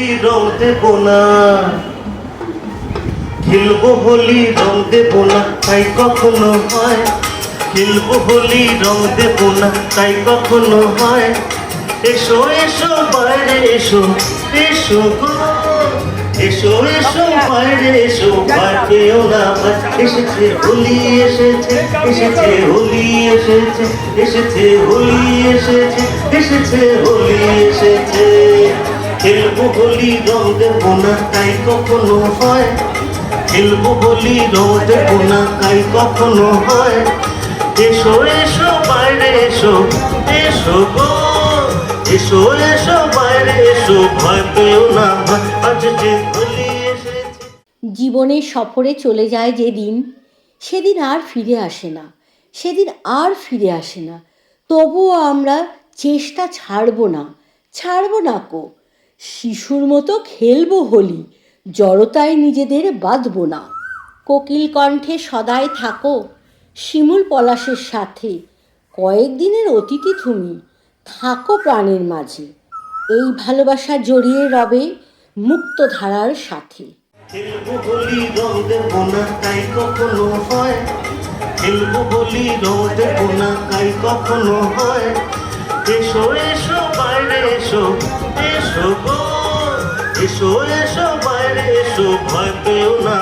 হোলি রং দেব না। খেলব হোলি রং দেব না, তাই কখনো হয়। খেলব হোলি রং দেব না, তাই কখনো হয়। এসো এসো, বাইরে এসো এসো গো। এসো এসো, বাইরে এসো ভয় না এসেছে হোলি, এসেছে এসেছে হোলি, এসেছে এসেছে হোলি, এসেছে এসেছে হোলি, এসেছে। খেলব হোলি রং দেব না তাই কখনো হয়। খেলব হোলি রং দেব না তাই কখনো হয়। এসো এসো, বাইরে এসো এসো গো। এসো এসো, বাইরে এসো, ভয় পেও না আজ যে এসেছে। জীবনের সফরে চলে যায় যেদিন সেদিন আর ফিরে আসে না। সেদিন আর ফিরে আসে না। তবুও আমরা চেষ্টা ছাড়বো না। ছাড়বো না কো? শিশুর মতো খেলব হোলি, জড়তায় নিজেদের বাঁধবো না। কোকিল কণ্ঠে সদাই থাকো, শিমুল পলাশের সাথে কয়েকদিনের অতিথি তুমি, থাকো প্রাণের মাঝে। এই ভালোবাসা জড়িয়ে রবে মুক্ত ধারার সাথে হয়। এসো এসো, বাইরে এসো এসো গো এসো এসো, বাইরে এসো, ভয় পেও না।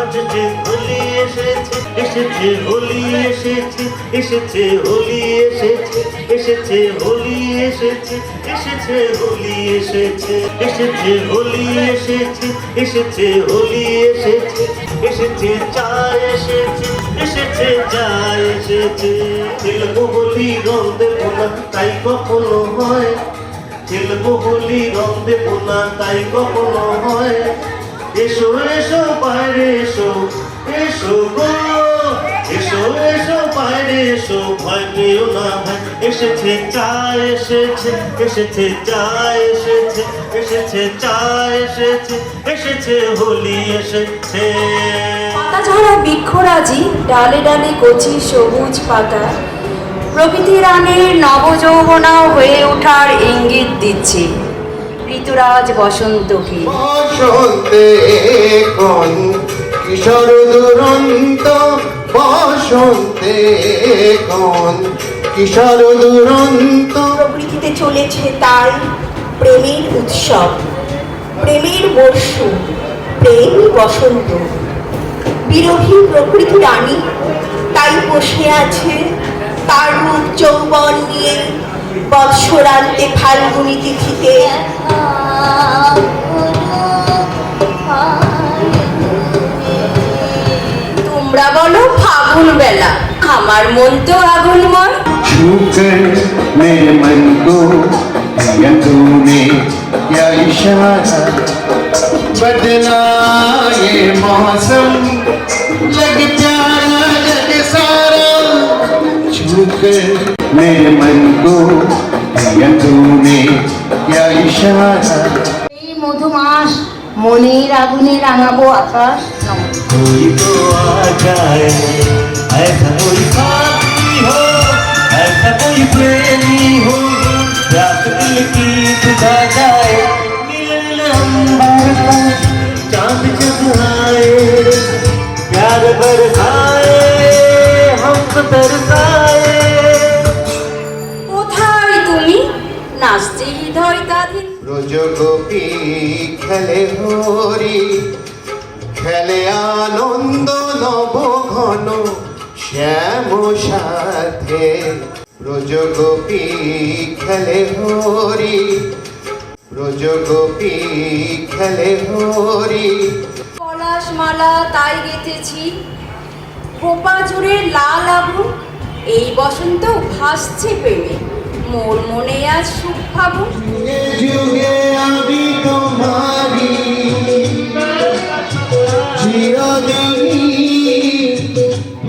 আজ যে হোলি এসেছে এসেছে হোলি এসেছে এসেছে হোলি এসেছে এসেছে হোলি এসেছে এসেছে হোলি এসেছে এসেছে হোলি এসেছে এসেছে হোলি এসেছে এসেছে চা এসেছে এসেছে চা এসেছে। খেলব হোলি রং দেবো না, তাই কখনো হয়। খেলব হোলি রং দেবো না, তাই কখনো হয়। এসো এসো, বাইরে এসো এসো গো। এসো এসো, বাইরে এসো, ভয় পেও না এসেছে চা এসেছে এসেছে চা এসেছে এসেছে চা এসেছে এসেছে হোলি এসেছে। পাতাঝরা বৃক্ষরাজি ডালে ডালে কচি সবুজ পাতা। নবযৌবনা হয়ে ওঠার ইঙ্গিত দিচ্ছে ঋতুরাজ বসন্তকে। বসন্তে কোন কিশোর দুরন্ত বসন্তে কোন কিশোর দুরন্ত। প্রকৃতিতে চলেছে তাই প্রেমের উৎসব, প্রেমের মরশুম প্রেম বসন্ত। বিরোহী প্রকৃতি রানী, তাই বসে আছে তার রূপ যৌবন নিয়ে বৎসরান্তে ফাল্গুনি তিথিতে। তোমরা বলো ফাগুন বেলা আমার মন তো আগুনময়। छूकर मेरे मन को दिया तूने क्या इशारा बदला ये मौसम लग प्यारा लग सारा छूकर मेरे मन को दिया तूने क्या इशारा এই মধুমাস মনের আগুনে রাঙাবো আকাশ নমস্কার कोई तो आ जाए ऐसा कोई साथी हो ऐसा कोई प्रेमी हो रात दिल की बुझा जाए नील अंबर पर चांद जब आए प्यार बरसाए हमको तरसाए কোথায় তুমি নাচতে হৃদয় কাঁদিন রোজ গোপী খেলে হরি খেলে আনন্দ নব ঘন শ্যাম সাথে রোজ গোপী খেলে হরি রোজ গোপী খেলে হরি। পলাশ মালা তাই গেঁথেছি কোপা জুড়ে লাল আগুন এই বসন্ত ভাসছে প্রেমে মোর মনে আজ সুখ যুগে যুগে আমি তোমারি চিরদিনই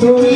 তুমি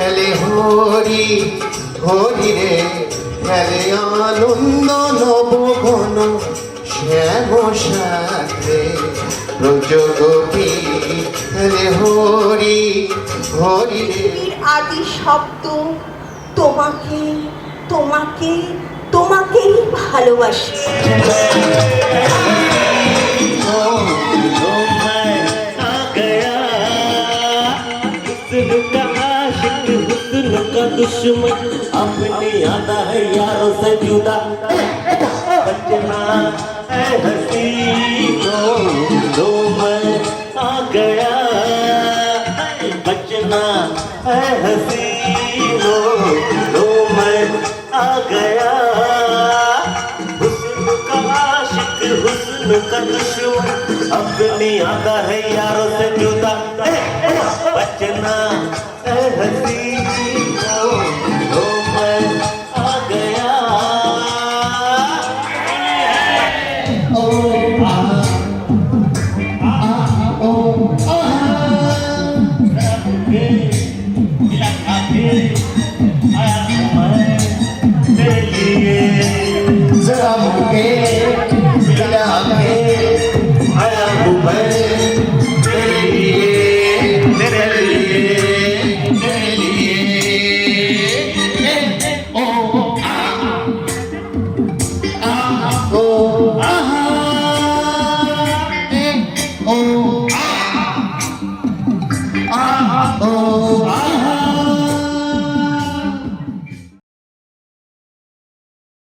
খেলে হরি হরি রে খেলে আনন্দ নবঘন শ্যাম সাথে রজগোপী খেলে হরি হরি রে। আদি শব্দ তোমাকে তোমাকে তোমাকেই ভালোবাসি। दुश्मन अपने आता है यारों से जुदा। बचना है हसीनों लो मैं आ गया। बचना है हसीनों लो मैं आ गया। हुस्न का आशिक, हुस्न का दुश्मन अपनी आधा है यारों से जुदा। बचना है বিলাপে